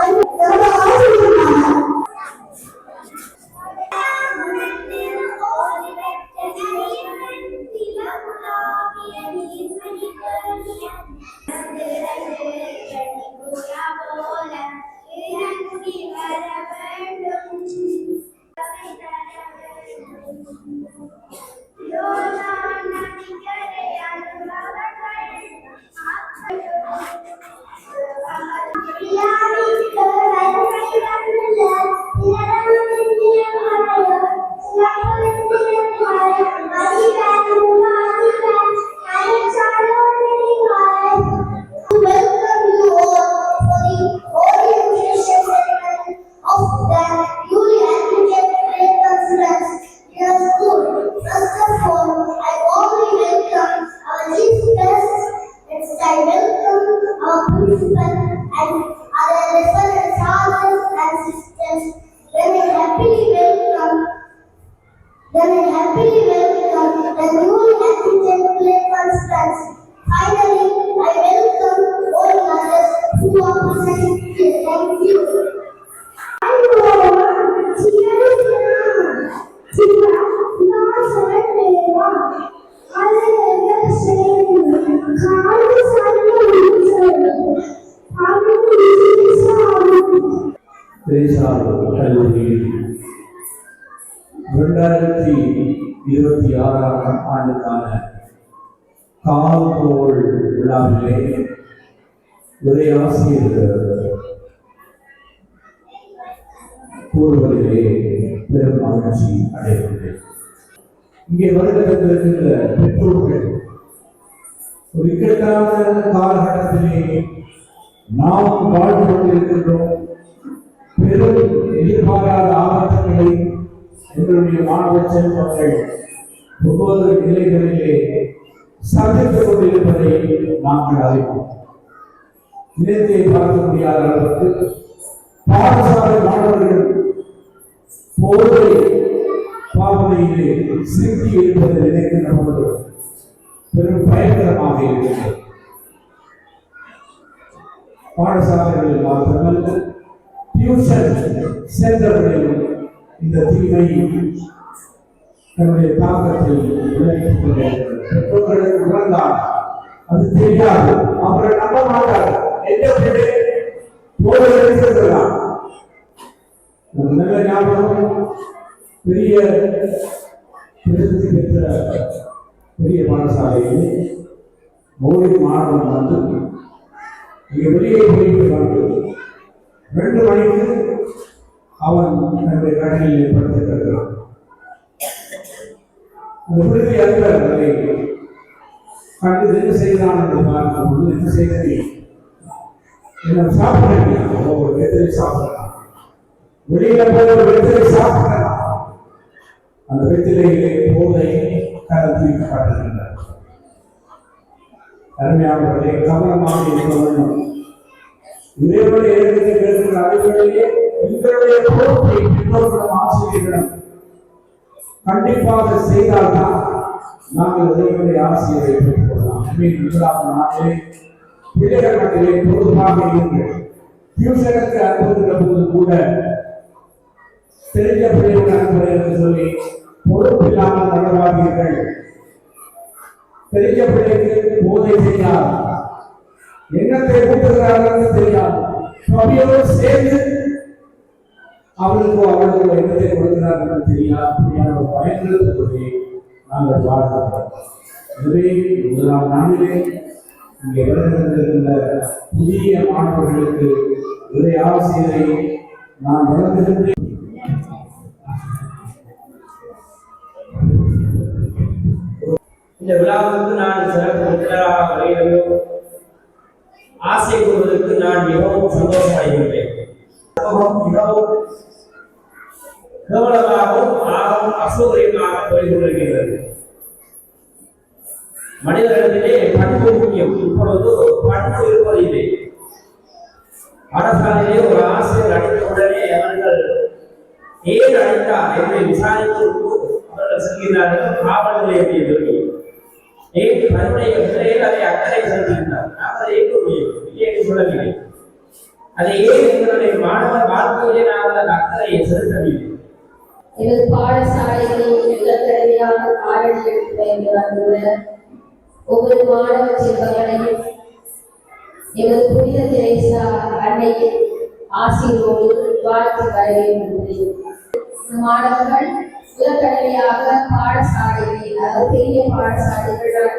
அது தேசால் கல்லூரியில் இரண்டாயிரத்தி இருபத்தி ஆறாம் ஆண்டுக்கான கால்கோள் விழாவிலே உரையாசிரியர் கூறுவதிலே பெரும் மகிழ்ச்சி அடைகின்றேன். இங்கே வருகின்ற பெற்றோர்கள் ஒரு இக்கட்டான காலகட்டத்திலே நாம் வாழ்ந்து கொண்டிருக்கின்றோம். பெரும் எதிர்பாராத ஆபத்துகளை எங்களுடைய மாணவ செல்வங்கள் ஒவ்வொரு நிலைகளிலே சந்தித்துக் கொண்டிருப்பதை நாங்கள் அறிவோம். இணையத்தை பார்க்க முடியாத அளவுக்கு பாடசாலை மாணவர்கள் போதை பாவனையிலே சிக்கி இருப்பதை நினைக்கின்ற போது பெரும் பயங்கரமாக இருக்கிறது பாடசாலைகளில் மாத்திரமல்ல டியூஷன் சென்டர்களிலும் இந்த தீமை தன்னுடைய தாக்கத்தை விளைவித்துக் கொண்டிருக்கிறது பெற்றோர்களுக்கு உணர்ந்தால் அது தெரியாது. அவர்கள் நம்ப மாட்டார் எந்த பிள்ளை போதை எடுத்திருக்கலாம் நல்ல ஞாபகம் பெரிய பிரசித்தி பெற்ற பெரிய பாடசாலையில் மௌலிக மாணவன் வந்து இங்கே வெளியே போயிட்டு வந்து ரெண்டு மணிக்கு அவன் தன்னுடைய கடையில் படுத்திருக்கிறான் அந்த விடுதி அதிபர் அதை கண்டு என்ன செய்தான் என்று பார்க்கும் பொழுது என்ன செய்கிறேன் என்ன சாப்பிடுறீங்க ஒரு வெத்தலை சாப்பிடலாம். வெளியில போய் ஒரு வெத்தலை சாப்பிடலாம். அந்த வெற்றிலையிலே போதை கலந்து காட்டுகின்றார் அருமையானவர்களே கவனமாக இருக்க வேண்டும். இறைவனை எழுதி கேட்கிற அறிவுரையே எங்களுடைய பொறுப்பை பெற்றோர்களும் ஆசிரியர்களும் கண்டிப்பாக செய்தால்தான் நாங்கள் இறைவனுடைய ஆசிரியரை பெற்றுக்கொள்ளலாம் மீன் முதலாவது பிள்ளைகள் மத்தியிலே பொருத்தமாக இருங்கள் டியூஷனுக்கு அனுப்புகின்ற போது கூட தெரிஞ்ச பிள்ளைகள் அனுப்புகிறேன் என்று சொல்லி பொறுப்பில்லாமல் நடவாதீர்கள் தெரிஞ்ச பிள்ளைக்கு போதை செய்யாது என்னத்தை ஊட்டுகிறார்கள் தெரியாது சபையோடு சேர்ந்து அவளுக்கு அவளுக்கு எண்ணத்தை கொடுக்கிறார்கள் தெரியாது அப்படியான ஒரு பயன்படுத்தக்கூடிய நாங்கள் வாழ்கிறோம். எனவே முதலாம் நாளிலே இங்கே வளர்ந்திருந்த புதிய மாணவர்களுக்கு இறை ஆசிரியரை நான் வளர்ந்திருந்தேன் இந்த விழாவுக்கு நான் சிறப்பு விருந்தினராக வருகிறதோ ஆசை கொள்வதற்கு நான் மிகவும் சந்தோஷமடைகின்றேன் சமூகம் மிகவும் கேவலமாகவும் ஆகவும் அசௌகரியமாக போய் கொண்டிருக்கிறது மனிதர்களிடையே பண்பு முக்கியம். இப்பொழுது பண்பு இருப்பதில்லை. பாடசாலையிலே ஒரு ஆசிரியர் அடித்த அவர்கள் ஏன் அடித்தார் என்று விசாரித்து அவர்கள் செல்கிறார்கள் காவல் நிலையத்தை ஏன்? தன்னுடைய அதை அக்கறை செலுத்துகின்றார்? இல்லை என்று அதை ஏன் எங்களுடைய மாணவர் வாழ்க்கையிலே நாம் அந்த அக்கறையை செலுத்தவில்லை? எனது பாடசாலைகளில் நிலக்கடமையாக காரணி எடுத்து வந்துள்ள ஒவ்வொரு மாணவ செல்வங்களையும் எனது புனித தேசா அன்னையின் ஆசிரியோடு வாழ்த்து வரவேற்கின்றேன் மாணவர்கள் முதற்கடமையாக பாடசாலைகளில் அதாவது பெரிய பாடசாலைகள்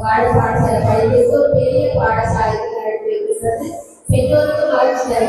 பாட பாடசாலை படித்து பெரிய பாடசாலைகள் చేస్తుంది పెద్దోళ్ళతో మనం షేర్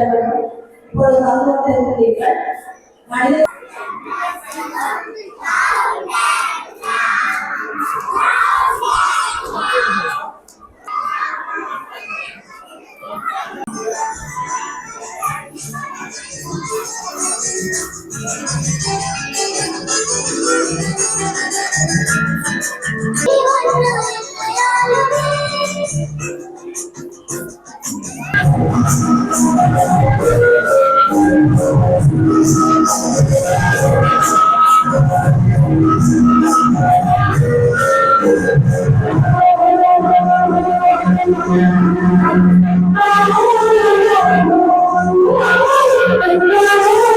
பொங்கல் பெறவர்கள் இப்பொழுது சமூகத்தில் இருக்கிறீர்கள் மனித Thank Thank you.